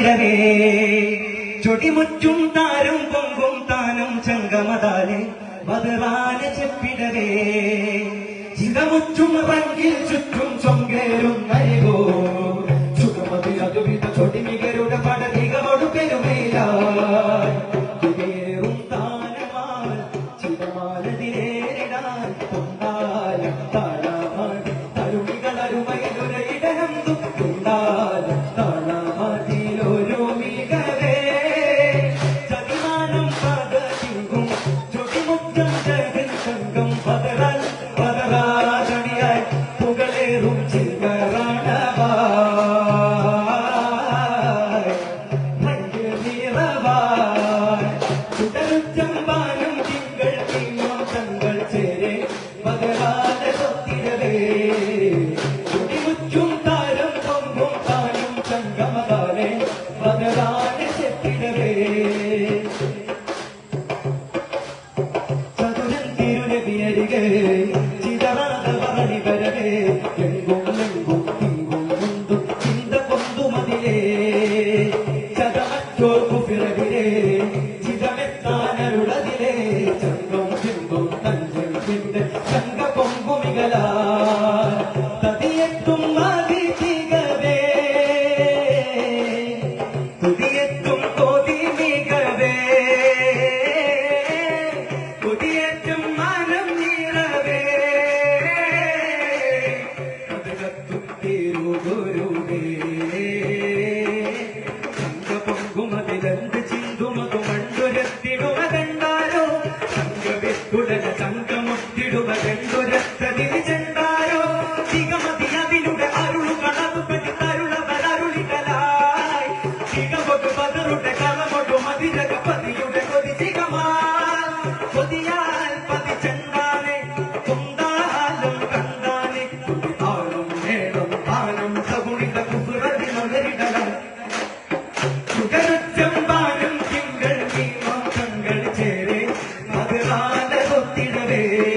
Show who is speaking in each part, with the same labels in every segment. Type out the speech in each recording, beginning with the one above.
Speaker 1: ഇടവേ ചൊടിമുറ്റും താരും പൊങ്കും താനും ചങ്കമതാലെ ബദലാന ചെപ്പിടവേ. ചിതമുറ്റും റങ്കിൽ ചുറ്റും ചൊങ്കേരും നൽകോ സുഖമതിരതുവിധ ചൊടിമികരുടെ പടതികളോട് പെരുമേല കുടിയേറും താനമാൽ para பதியட்டும் வா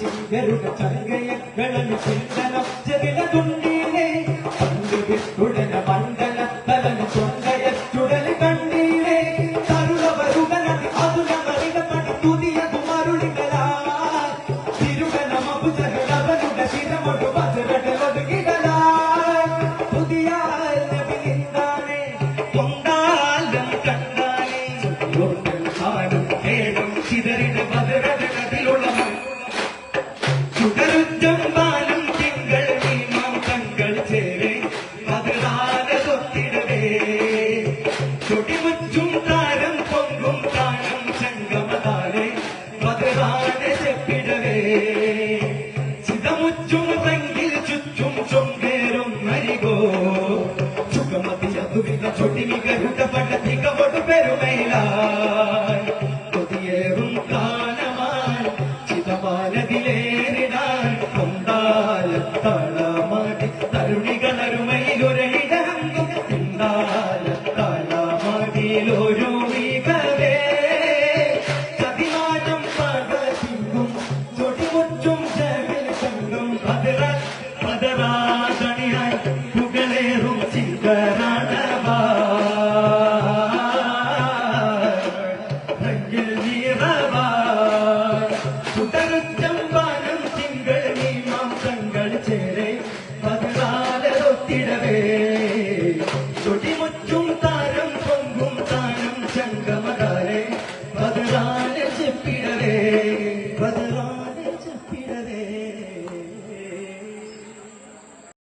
Speaker 1: ചിങ്കരുടെ ചങ്കയെ വിളഞ്ഞു ചിന്തനം. ചെകില തുണ്ടി నిద్ర చుట్టి నిగ్రహించబడ్డ తిక్క ఒట్టు పెరుమైలా.